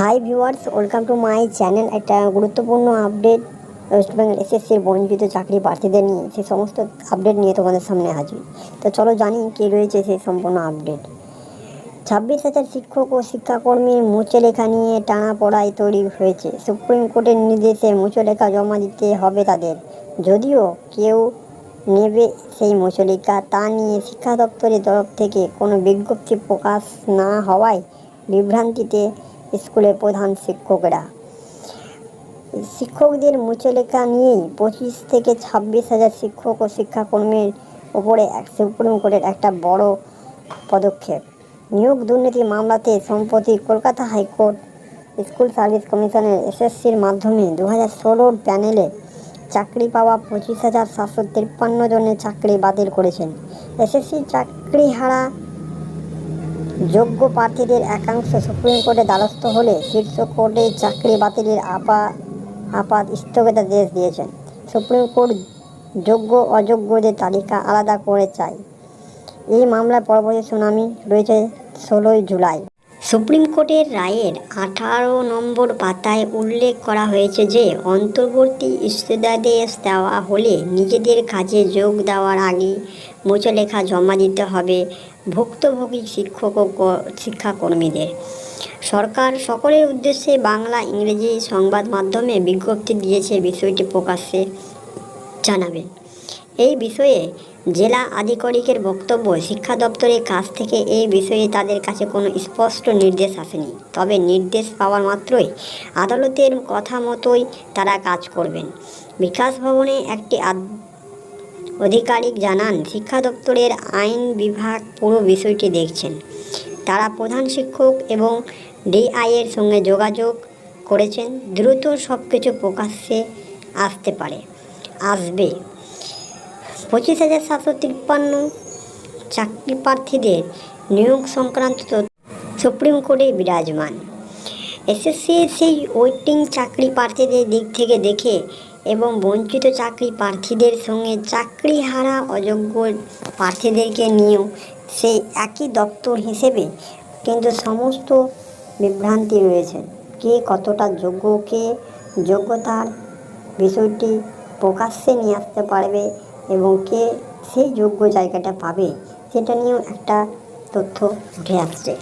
Hi viewers welcome to my channel একটা গুরুত্বপূর্ণ update West Bengal এসএসসির বঞ্চিত চাকরি প্রার্থীদের নিয়ে, সেই সমস্ত আপডেট নিয়ে তোমাদের সামনে হাজির। তো চলো জানি কী রয়েছে সেই সম্পূর্ণ আপডেট ছাব্বিশ হাজার শিক্ষক ও শিক্ষাকর্মীর মুছে লেখা নিয়ে টানা পড়াই তৈরি হয়েছে। সুপ্রিম কোর্টের নির্দেশে মুছে লেখা জমা দিতে হবে তাদের। যদিও কেউ নেবে সেই মুচলিকা তা নিয়ে শিক্ষা দপ্তরের তরফ থেকে কোনো বিজ্ঞপ্তি প্রকাশ না হওয়ায় বিভ্রান্তিতে স্কুলের প্রধান শিক্ষকরা। শিক্ষকদের মুচলেখা নিয়েই পঁচিশ থেকে ছাব্বিশ হাজার শিক্ষক ও শিক্ষাকর্মীর ওপরে এক সুপ্রিম কোর্টের একটা বড় পদক্ষেপ। নিয়োগ দুর্নীতি মামলাতে সম্প্রতি কলকাতা হাইকোর্ট স্কুল সার্ভিস কমিশনের এসএসসির মাধ্যমে দু হাজার ষোলোর প্যানেলে চাকরি পাওয়া পঁচিশ হাজার সাতশো তিপ্পান্ন জনের চাকরি বাতিল করেছেন। এসএসসি চাকরি হারা যোগ্য প্রার্থীদের একাংশ সুপ্রিম কোর্টে দ্বারস্থ হলে শীর্ষ কোর্টে চাকরি বাতিলের আপা, আপাত স্থগিতাদেশ দিয়েছেন। সুপ্রিম কোর্ট যোগ্য অযোগ্যদের তালিকা আলাদা করে চায়। এই মামলার পরবর্তী শুনানি রয়েছে ষোলোই জুলাই। সুপ্রিম কোর্টের রায়ের আঠারো নম্বর পাতায় উল্লেখ করা হয়েছে যে, অন্তর্বর্তী স্থিতাদেশ দেওয়া হলে নিজেদের কাজে যোগ দেওয়ার আগে মুচলেখা জমা দিতে হবে ভুক্তভোগী শিক্ষক ও শিক্ষাকর্মীদের। সরকার সকলের উদ্দেশ্যে বাংলা ইংরেজি সংবাদ মাধ্যমে বিজ্ঞপ্তি দিয়েছে, বিষয়টি প্রকাশ্যে জানাবেন এই বিষয়ে জেলা আধিকারিকের বক্তব্য শিক্ষা দপ্তরের কাছ থেকে এই বিষয়ে তাদের কাছে কোনো স্পষ্ট নির্দেশ আসেনি। তবে নির্দেশ পাওয়ার মাত্রই আদালতের কথা মতোই তারা কাজ করবেন। বিকাশ ভবনে একটি আধিকারিক জানান, শিক্ষা দপ্তরের আইন বিভাগ পুরো বিষয়টি দেখছেন। তারা প্রধান শিক্ষক এবং ডিআইয়ের সঙ্গে যোগাযোগ করেছেন। দ্রুত সব কিছু প্রকাশ্যে আসতে পারে। আসবে। পঁচিশ হাজার সাতশো তিপ্পান্ন চাকরি প্রার্থীদের নিয়োগ সংক্রান্ত সুপ্রিম কোর্টে বিরাজমান। এসএসসি সেই ওয়েটিং চাকরি প্রার্থীদের দিক থেকে দেখে এবং বঞ্চিত চাকরি প্রার্থীদের সঙ্গে চাকরি হারা অযোগ্য প্রার্থীদেরকে নিয়েও সেই একই দপ্তর হিসেবে কিন্তু সমস্ত বিভ্রান্তি রয়েছে। কে কতটা যোগ্য, কে যোগ্যতার বিষয়টি প্রকাশ্যে নিয়ে আসতে পারবে এবং কে সেই যোগ্য জায়গাটা পাবে, সেটা নিয়েও একটা তথ্য উঠে আসছে।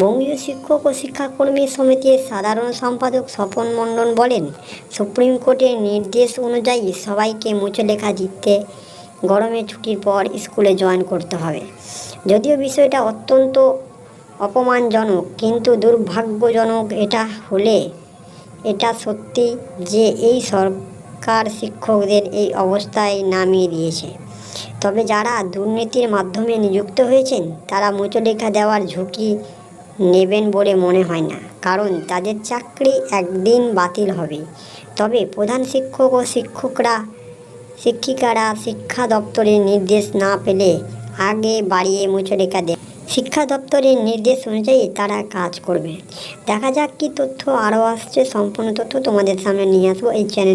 বঙ্গীয় শিক্ষক ও শিক্ষাকর্মী সমিতির সাধারণ সম্পাদক স্বপন মণ্ডল বলেন, সুপ্রিম কোর্টের নির্দেশ অনুযায়ী সবাইকে মুছে লেখা জিততে গরমে ছুটির পর স্কুলে জয়েন করতে হবে। যদিও বিষয়টা অত্যন্ত অপমানজনক, কিন্তু দুর্ভাগ্যজনক এটা হলে, এটা সত্যি যে এই সরকার শিক্ষকদের এই অবস্থায় নামিয়ে দিয়েছে। তবে যারা দুর্নীতির মাধ্যমে নিযুক্ত হয়েছেন, তারা মুচলেখা দেওয়ার ঝুঁকি নেবেন বলে মনে হয় না, কারণ তাদের চাকরি একদিন বাতিল হবে। তবে প্রধান শিক্ষক ও শিক্ষকরা, শিক্ষিকারা শিক্ষা দপ্তরের নির্দেশ না পেলে আগে বাড়িয়ে মুচলেখা দেয় শিক্ষা দপ্তরের নির্দেশ অনুযায়ী তারা কাজ করবে। দেখা যাক কি তথ্য আরও আসছে। সম্পূর্ণ তথ্য তোমাদের সামনে নিয়ে আসব এই চ্যানেল।